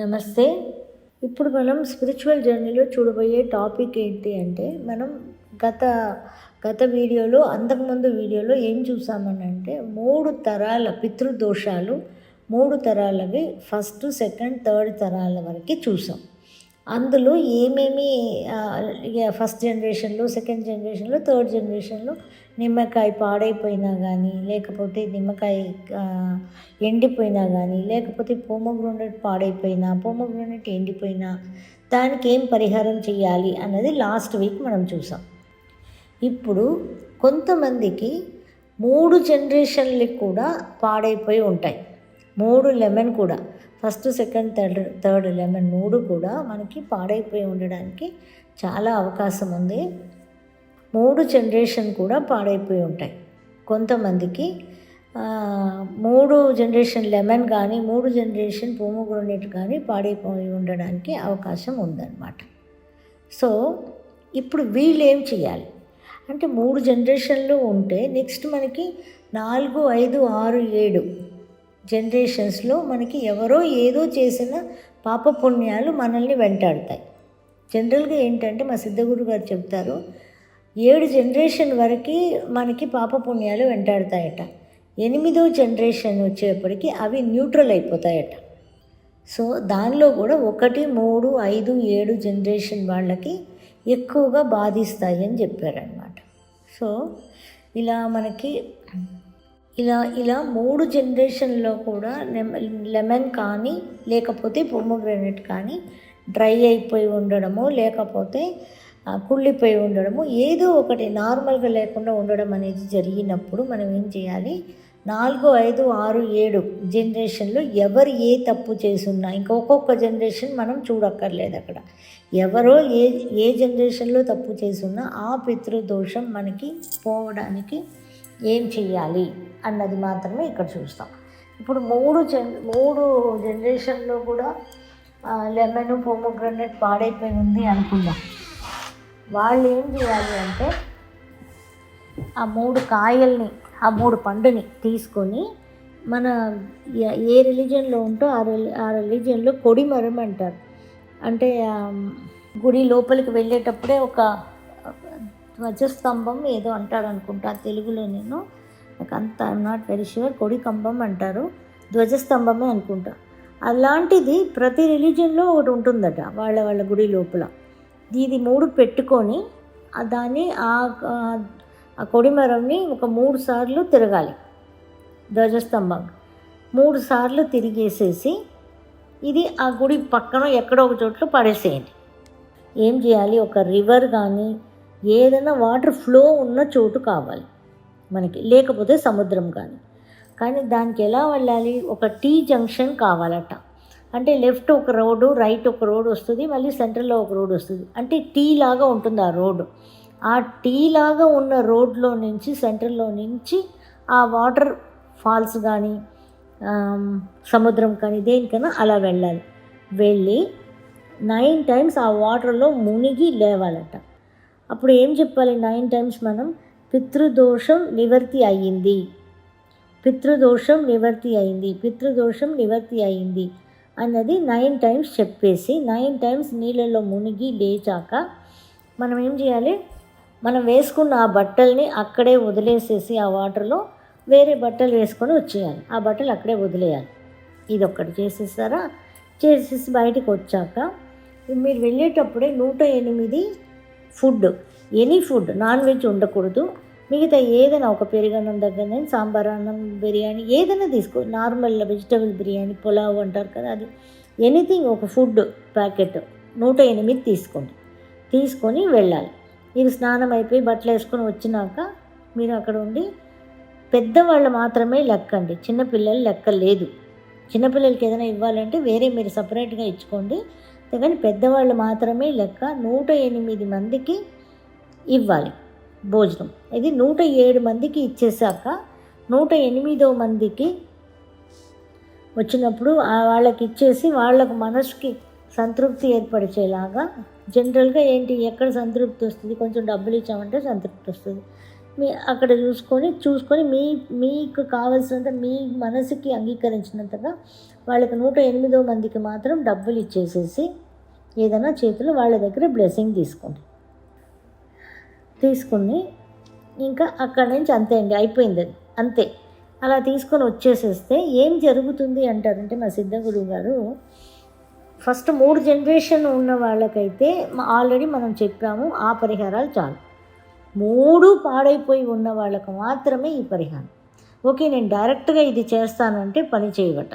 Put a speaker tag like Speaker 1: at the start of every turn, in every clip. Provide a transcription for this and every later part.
Speaker 1: నమస్తే. ఇప్పుడు మనం స్పిరిచువల్ జర్నీలో చూడబోయే టాపిక్ ఏంటి అంటే మనం గత గత వీడియోలో అంతకుముందు వీడియోలో ఏం చూసామని అంటే మూడు తరాల పితృదోషాలు మూడు తరాలవి ఫస్ట్ సెకండ్ థర్డ్ తరాల వరకు చూసాం. అందులో ఏమేమి ఇక ఫస్ట్ జనరేషన్లో సెకండ్ జనరేషన్లో థర్డ్ జనరేషన్లో నిమ్మకాయ పాడైపోయినా కానీ లేకపోతే నిమ్మకాయ ఎండిపోయినా కానీ లేకపోతే పోమగ్రోనెట్ పాడైపోయినా పోమగ్రోనెట్ ఎండిపోయినా దానికి ఏం పరిహారం చేయాలి అన్నది లాస్ట్ వీక్ మనం చూసాం. ఇప్పుడు కొంతమందికి మూడు జనరేషన్లకి కూడా పాడైపోయి ఉంటాయి. మూడు లెమన్ కూడా first second third third lemon మూడు కూడా మనకి పాడైపోయి ఉండడానికి చాలా అవకాశం ఉంది. మూడు జనరేషన్ కూడా పాడైపోయి ఉంటాయి. కొంతమందికి మూడు జనరేషన్ లెమన్ కానీ మూడు జనరేషన్ పోమోగ్రోనేట్ కానీ పాడైపోయి ఉండడానికి అవకాశం ఉందన్నమాట. సో ఇప్పుడు వీళ్ళు ఏం చేయాలి? అంటే మూడు జనరేషన్లు ఉంటే నెక్స్ట్ మనకి నాలుగు ఐదు ఆరు ఏడు జనరేషన్స్లో మనకి ఎవరో ఏదో చేసిన పాపపుణ్యాలు మనల్ని వెంటాడతాయి. జనరల్గా ఏంటంటే మా సిద్ధగురు గారు చెప్తారు ఏడు జనరేషన్ వరకు మనకి పాపపుణ్యాలు వెంటాడతాయట. ఎనిమిదో జనరేషన్ వచ్చేప్పటికి అవి న్యూట్రల్ అయిపోతాయట. సో దానిలో కూడా ఒకటి మూడు ఐదు ఏడు జనరేషన్ వాళ్ళకి ఎక్కువగా బాధిస్తాయి అని చెప్పారనమాట సో ఇలా మనకి ఇలా ఇలా మూడు జనరేషన్లో కూడా లెమన్ కానీ లేకపోతే పొమ్మగ్రానైట్ కానీ డ్రై అయిపోయి ఉండడము లేకపోతే కుళ్ళిపోయి ఉండడము. ఏదో ఒకటి నార్మల్గా లేకుండా ఉండడం అనేది జరిగినప్పుడు మనం ఏం చేయాలి? నాలుగు ఐదు ఆరు ఏడు జనరేషన్లో ఎవరు ఏ తప్పు చేసున్నా ఇంకా ఒక్కొక్క జనరేషన్ మనం చూడక్కర్లేదు అక్కడ. ఎవరో ఏ ఏ జనరేషన్లో తప్పు చేసున్నా ఆ పితృదోషం మనకి పోవడానికి ఏం చేయాలి అన్నది మాత్రమే ఇక్కడ చూస్తాం. ఇప్పుడు మూడు జన్ మూడు జనరేషన్లో కూడా లెమన్ పోమోగ్రనేట్ పాడైపోయి ఉంది అనుకుందాం. వాళ్ళు ఏం చేయాలి అంటే ఆ మూడు కాయల్ని ఆ మూడు పండుని తీసుకొని మన ఏ- రిలీజన్లో ఉంటో ఆ రిలి ఆ రిలీజన్లో కొడిమరం అంటారు అంటే గుడి లోపలికి వెళ్ళేటప్పుడే ఒక ధ్వజస్తంభం ఏదో అంటారు అనుకుంటా తెలుగులో నేను. నాకు అంత ఐఎమ్ నాట్ వెరీ షూర్ కొడి కంబం అంటారు ధ్వజస్తంభమే అనుకుంటా. అలాంటిది ప్రతి రిలీజన్లో ఒకటి ఉంటుందట వాళ్ళ వాళ్ళ గుడి లోపల. ఇది మూడు పెట్టుకొని దాన్ని ఆ ఆ- ఆ కొడిమరంని ఒక మూడు సార్లు తిరగాలి. ధ్వజస్తంభం. మూడు సార్లు తిరిగేసేసి ఇది ఆ గుడి పక్కన ఎక్కడో ఒక చోట్ల పడేసేయండి. ఏం చేయాలి? ఒక రివర్ కానీ ఏదైనా వాటర్ ఫ్లో ఉన్న చోటు కావాలి మనకి. లేకపోతే సముద్రం కానీ కానీ దానికి ఎలా వెళ్ళాలి? ఒక టీ జంక్షన్ కావాలట. అంటే లెఫ్ట్ ఒక రోడ్డు రైట్ ఒక రోడ్ వస్తుంది మళ్ళీ సెంటర్లో ఒక రోడ్ వస్తుంది. అంటే టీ లాగా ఉంటుంది ఆ రోడ్డు ఆ టీ లాగా ఉన్న రోడ్లో నుంచి సెంటర్లో నుంచి ఆ వాటర్ ఫాల్స్ కానీ సముద్రం కానీ దేనికైనా అలా వెళ్ళాలి. వెళ్ళి నైన్ టైమ్స్ ఆ వాటర్లో మునిగి లేవాలట. అప్పుడు ఏం చెప్పాలి నైన్ టైమ్స్ మనం? పితృదోషం నివర్తి అయ్యింది. పితృదోషం నివర్తి అయింది పితృదోషం నివర్తి అయింది అన్నది నైన్ టైమ్స్ చెప్పేసి నైన్ టైమ్స్ నీళ్ళలో మునిగి లేచాక మనం ఏం చేయాలి? మనం వేసుకున్న ఆ బట్టల్ని అక్కడే వదిలేసేసి ఆ వాటర్లో వేరే బట్టలు వేసుకొని వచ్చేయాలి. ఆ బట్టలు అక్కడే వదిలేయాలి. ఇది ఒక్కటి చేసేసారా? చేసేసి బయటకు వచ్చాక మీరు వెళ్ళేటప్పుడే నూట ఎనిమిది food any food non veg ఉండకూడదు. మిగతా ఏదైనా ఒక పెరుగన్నం దగ్గర నేను సాంబార్ అన్నం బిర్యానీ ఏదైనా తీసుకో. నార్మల్ వెజిటబుల్ బిర్యానీ పులావ్ అంటారు కదా అది. ఎనీథింగ్ ఒక ఫుడ్ ప్యాకెట్ నూట ఎనిమిది తీసుకోండి. తీసుకొని వెళ్ళాలి. మీరు స్నానం అయిపోయి బట్టలు వేసుకొని వచ్చినాక మీరు అక్కడ ఉండి పెద్దవాళ్ళు మాత్రమే లెక్కండి. చిన్నపిల్లలు లెక్క లేదు. చిన్నపిల్లలకి ఏదైనా ఇవ్వాలంటే వేరే మీరు సపరేట్గా ఇచ్చుకోండి. కానీ పెద్దవాళ్ళు మాత్రమే లెక్క నూట ఎనిమిది మందికి ఇవ్వాలి. భోజనం. ఇది నూట ఏడు మందికి ఇచ్చేసాక నూట ఎనిమిదో మందికి వచ్చినప్పుడు వాళ్ళకి ఇచ్చేసి వాళ్ళకు మనసుకి సంతృప్తి ఏర్పరిచేలాగా జనరల్గా ఏంటి? ఎక్కడ సంతృప్తి వస్తుంది? కొంచెం డబ్బులు ఇచ్చామంటే సంతృప్తి వస్తుంది. మీ అక్కడ చూసుకొని చూసుకొని మీ మీకు కావలసినంత మీ మనసుకి అంగీకరించినంతగా వాళ్ళకి నూట ఎనిమిదో మందికి మాత్రం డబ్బులు ఇచ్చేసేసి ఏదైనా చేతులు వాళ్ళ దగ్గర బ్లెస్సింగ్ తీసుకోండి. తీసుకుని ఇంకా అక్కడి నుంచి అంతే అండి అయిపోయింది. అది అంతే. అలా తీసుకొని వచ్చేసేస్తే ఏం జరుగుతుంది అంటారంటే మా సిద్ధగురువు గారు ఫస్ట్ మూడు జనరేషన్ ఉన్న వాళ్ళకైతే ఆల్రెడీ మనం చెప్పాము ఆ పరిహారాలు చాలు. మూడు పాడైపోయి ఉన్న వాళ్ళకు మాత్రమే ఈ పరిహారం. ఓకే నేను డైరెక్ట్గా ఇది చేస్తానంటే పని చేయవట.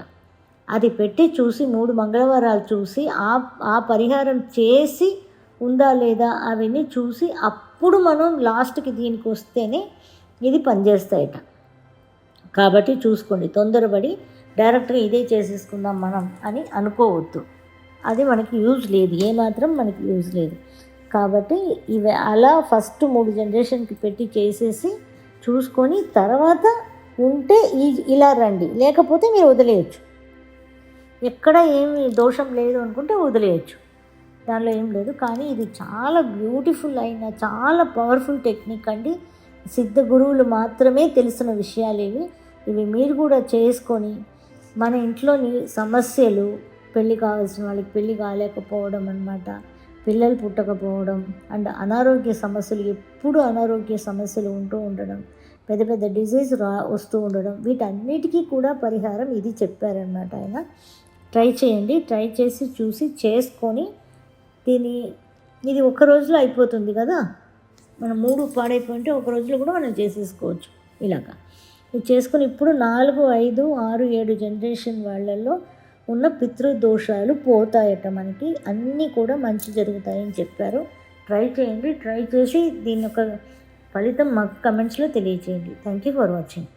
Speaker 1: అది పెట్టి చూసి మూడు మంగళవారాలు చూసి ఆ ఆ పరిహారం చేసి ఉందా లేదా అవన్నీ చూసి అప్పుడు మనం లాస్ట్కి దీనికి వస్తేనే ఇది పనిచేస్తాయట. కాబట్టి చూసుకోండి తొందరపడి డైరెక్ట్గా ఇదే చేసేసుకుందాం మనం అని అనుకోవద్దు. అది మనకి యూజ్ లేదు ఏమాత్రం మనకి యూజ్ లేదు. కాబట్టి ఇవి అలా ఫస్ట్ మూడు జనరేషన్కి పెట్టి చేసేసి చూసుకొని తర్వాత ఉంటే ఈ ఇలా రండి. లేకపోతే మీరు వదిలేయచ్చు. ఎక్కడ ఏమి దోషం లేదు అనుకుంటే వదిలేయచ్చు. దానిలో ఏం లేదు. కానీ ఇది చాలా బ్యూటిఫుల్ అయిన చాలా పవర్ఫుల్ టెక్నిక్ అండి. సిద్ధ గురువులు మాత్రమే తెలిసిన విషయాలు ఇవి. ఇవి మీరు కూడా చేసుకొని మన ఇంట్లోని సమస్యలు పెళ్ళి కావాల్సిన వాళ్ళకి పెళ్ళి కాలేకపోవడం అనమాట పిల్లలు పుట్టకపోవడం అండ్ అనారోగ్య సమస్యలు ఎప్పుడు అనారోగ్య సమస్యలు ఉంటూ ఉండడం పెద్ద పెద్ద డిజీజ్ రా వస్తూ ఉండడం వీటన్నిటికీ కూడా పరిహారం ఇది చెప్పారనమాట ఆయన. ట్రై చేయండి. ట్రై చేసి చూసి చేసుకొని దీని ఇది ఒక రోజులో అయిపోతుంది కదా? మనం మూడు పాడైపోయింటే ఒక రోజులో కూడా మనం చేసేసుకోవచ్చు ఇలాగా. ఇది చేసుకుని ఇప్పుడు నాలుగు ఐదు ఆరు ఏడు జనరేషన్ వాళ్ళల్లో ఉన్న పితృదోషాలు పోతాయట మనకి. అన్నీ కూడా మంచి జరుగుతాయని చెప్పారు. ట్రై చేయండి ట్రై చేసి దీని యొక్క ఫలితం మాకు కమెంట్స్లో తెలియచేయండి. Thank you for watching